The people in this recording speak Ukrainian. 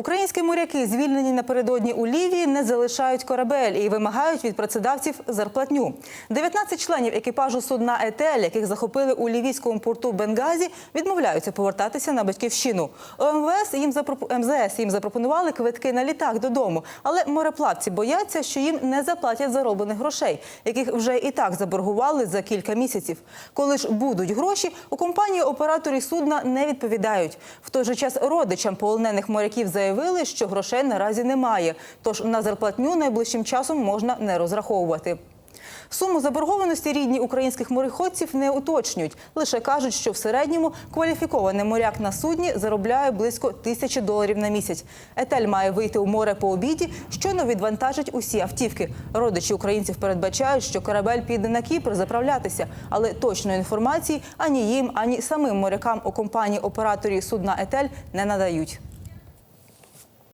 Українські моряки, звільнені напередодні у Лівії, не залишають корабель і вимагають від працедавців зарплатню. 19 членів екіпажу судна Етель, яких захопили у лівійському порту Бенгазі, відмовляються повертатися на батьківщину. У МВС їм запропо- МЗС їм запропонували квитки на літак додому, але мореплавці бояться, що їм не заплатять зароблених грошей, яких вже і так заборгували за кілька місяців. Коли ж будуть гроші, у компанії операторі судна не відповідають. В той же час родичам полонених моряків заявили, що грошей наразі немає. Тож на зарплатню найближчим часом можна не розраховувати. Суму заборгованості рідні українських мореходців не уточнюють. Лише кажуть, що в середньому кваліфікований моряк на судні заробляє близько тисячі доларів на місяць. Етель має вийти у море по обіді, щойно відвантажить усі автівки. Родичі українців передбачають, що корабель піде на Кіпр заправлятися, але точної інформації ані їм, ані самим морякам у компанії операторі судна Етель не надають.